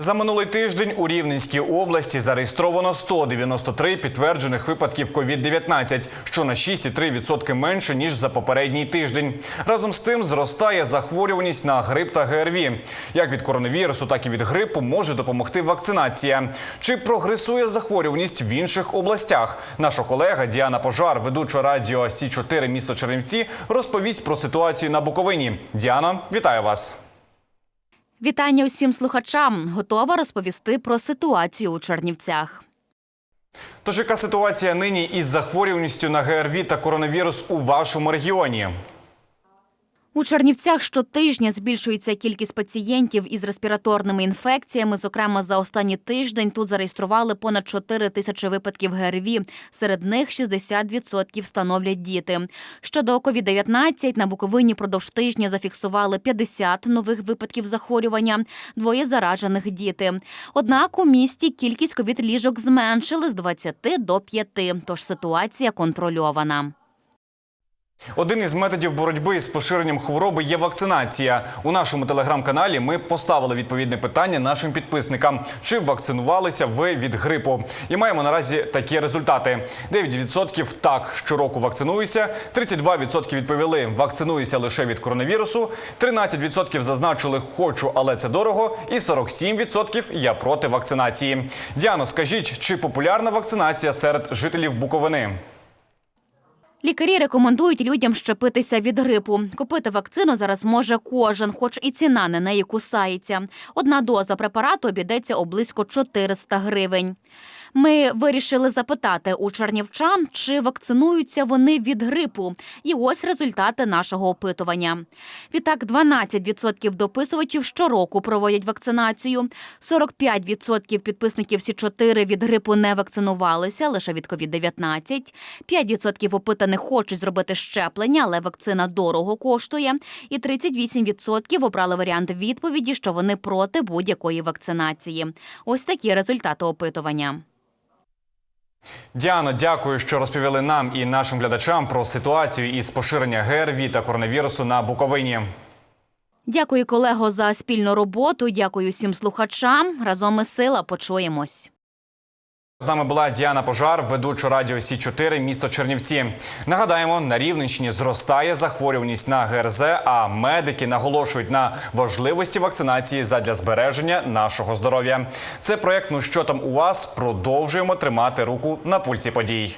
За минулий тиждень у Рівненській області зареєстровано 193 підтверджених випадків COVID-19, що на 6,3% менше ніж за попередній тиждень. Разом з тим зростає захворюваність на грип та ГРВІ. Як від коронавірусу, так і від грипу може допомогти вакцинація. Чи прогресує захворюваність в інших областях? Наша колега Діана Пожар, ведуча радіо Сі 4 місто Чернівці, розповість про ситуацію на Буковині. Діана, вітаю вас. Вітання усім слухачам. Готова розповісти про ситуацію у Чернівцях. Тож яка ситуація нині із захворюваністю на ГРВІ та коронавірус у вашому регіоні? У Чернівцях щотижня збільшується кількість пацієнтів із респіраторними інфекціями. Зокрема, за останній тиждень тут зареєстрували понад 4 тисячі випадків ГРВІ. Серед них 60% становлять діти. Щодо COVID-19, на Буковині продовж тижня зафіксували 50 нових випадків захворювання, двоє заражених діти. Однак у місті кількість ковід-ліжок зменшили з 20 до 5, тож ситуація контрольована. Один із методів боротьби з поширенням хвороби є вакцинація. У нашому телеграм-каналі ми поставили відповідне питання нашим підписникам: чи вакцинувалися ви від грипу? І маємо наразі такі результати: 9% так щороку вакцинуюся, 32% відповіли вакцинуюся лише від коронавірусу, 13% зазначили хочу, але це дорого, і 47% я проти вакцинації. Діано, скажіть, чи популярна вакцинація серед жителів Буковини? Лікарі рекомендують людям щепитися від грипу. Купити вакцину зараз може кожен, хоч і ціна на неї кусається. Одна доза препарату обійдеться у близько 400 гривень. Ми вирішили запитати у чернівчан, чи вакцинуються вони від грипу. І ось результати нашого опитування. Відтак, 12% дописувачів щороку проводять вакцинацію, 45% підписників Сі 4 від грипу не вакцинувалися, лише від COVID-19, 5% опитаних хочуть зробити щеплення, але вакцина дорого коштує. І 38% обрали варіант відповіді, що вони проти будь-якої вакцинації. Ось такі результати опитування. Діано, дякую, що розповіли нам і нашим глядачам про ситуацію із поширення ГРВІ та коронавірусу на Буковині. Дякую, колего, за спільну роботу. Дякую всім слухачам. Разом ми сила. Почуємось. З нами була Діана Пожар, ведуча радіо Сі 4 місто Чернівці. Нагадаємо, на Рівненщині зростає захворюваність на ГРЗ, а медики наголошують на важливості вакцинації задля збереження нашого здоров'я. Це проект «Ну що там у вас? Продовжуємо тримати руку на пульсі подій.